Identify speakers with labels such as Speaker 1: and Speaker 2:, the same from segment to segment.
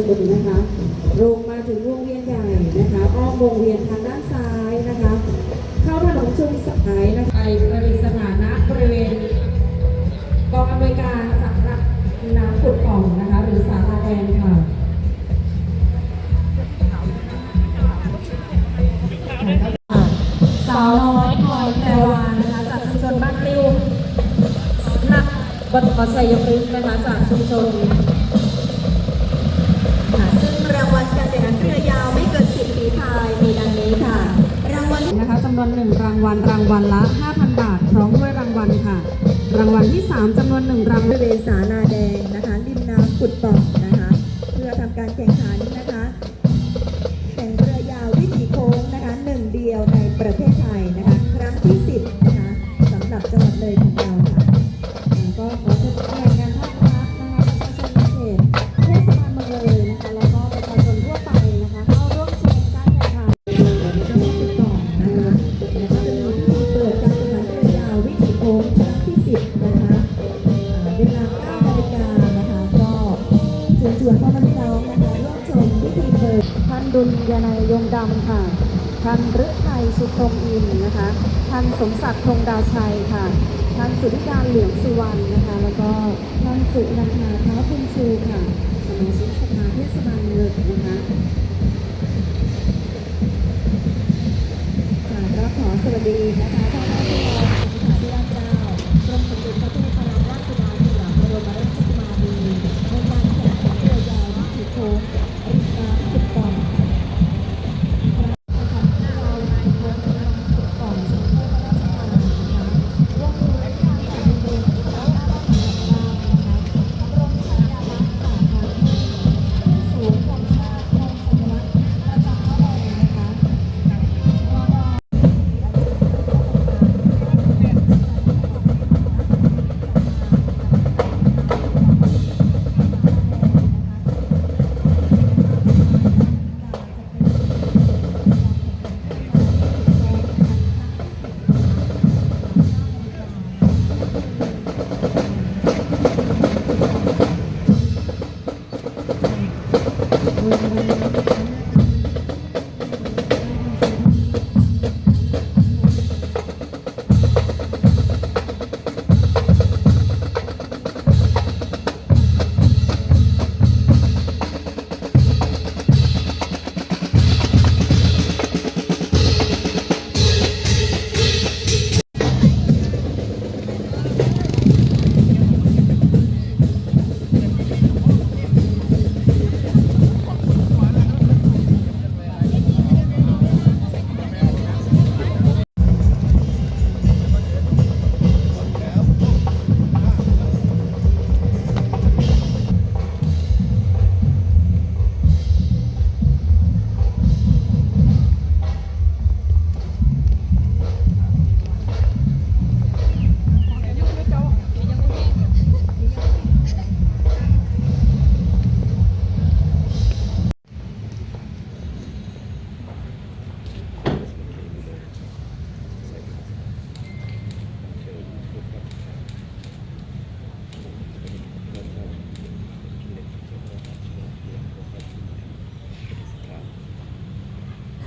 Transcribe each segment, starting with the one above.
Speaker 1: ดเลยนะคะลงมาถึงวงเวียนใหญ่นะคะอ้อมวงเวียนทางด้านซ้ายนะคะ เข้าถนนชุมสายนะคะไปประดิษฐานะบริเวณกองอำนวยการสำนักน้ำขุดป่องนะคะ หรือสาราแดงค่ะสาวน้อยพลอยแพรวานะคะจากชุมชนบ้านริ้วนักบดขอชัยพฤกษ์นะคะจากชุมชน
Speaker 2: ไม่เกิน10ฝีพายมีดังนี้ค่ะ รางวัล
Speaker 1: นะคะจำนวนหนึ่งรางวัลรางวัลละ 5,000 บาท พร้อมด้วยรางวัลค่ะ รางวัลที่ 3จำนวนหนึ่งราง
Speaker 2: บ
Speaker 1: วัล
Speaker 2: ริเวณสานาแดงนะคะริมน้ำขุดป่อกนะคะ เพื่อทำการแข่งขันนะคะ แข่งเรือยาววิถีโค้งนะคะหนึ่งเดียวในประเทศ
Speaker 1: ชม
Speaker 2: พิธีเปิดท่านดุ
Speaker 1: ลยนายยงดำค่ะท่านฤทัยสุพรหมอินนะคะท่านสมศักดิ์ธงดาวชัยค่ะท่านสุธิการเหลืองสุวรรณนะคะ แล้วก็ท่านสุนันทาท้าพุณชูค่ะ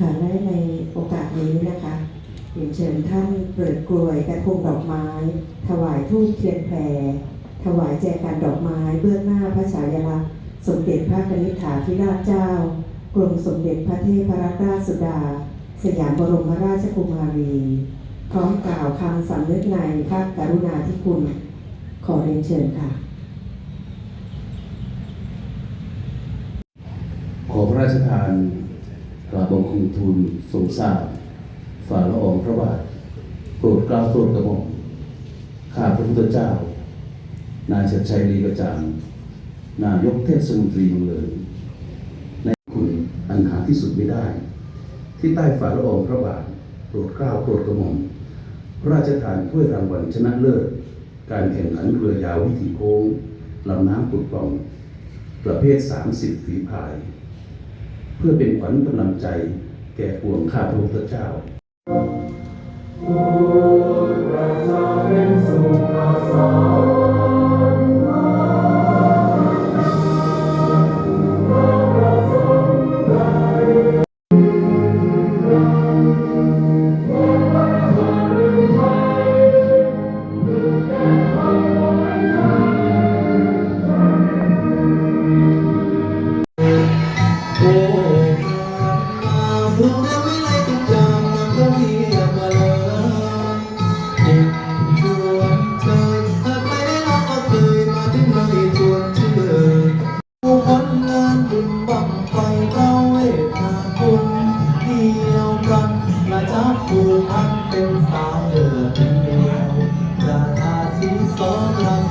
Speaker 1: ค่ะ
Speaker 2: และในโอกาสนี้นะคะเรียนเชิญท่านเปิดกลวยกระทงดอกไม้ ถวายทูบเทียนแพรถวายแจกันดอกไม้เบื้องหน้าพระฉายาลักษณ์สมเด็จพระกนิษฐาธิราชเจ้ากรมสมเด็จพระเทพรัตนราชสุดา สยามบรมราชกุมารีพร้อมกล่าวคำสำนึกในพระกรุณาธิคุณ ขอเรียนเชิญค่ะ
Speaker 3: ขอพระราชทาน กราบบังคมทูลทรงทราบฝ่าละอองพระบาทโปรดกล้าโปรดกระหม่อมข้าพระพุทธเจ้า นายชัดชัยลีกระจ่างนายกเทศมนตรีเมืองเลยในคุณอันหาที่สุดไม่ได้ ที่ใต้ฝ่าละอองพระบาทโปรดกล้าโปรดกระหม่อมพระราชทานถ้วยรางวัลชนะเลิศการแข่งขันเรือยาววิถีโค้งลำน้ำปุดป่อง ประเภท 30ฝีพาย เพื่อเป็นขวัญกำลังใจแก่ปวงข้าพระพุทธเจ้า
Speaker 4: ประชาเป็นสุขสาว
Speaker 5: เป็นสาวเดินเดียวราคาสีสองรัน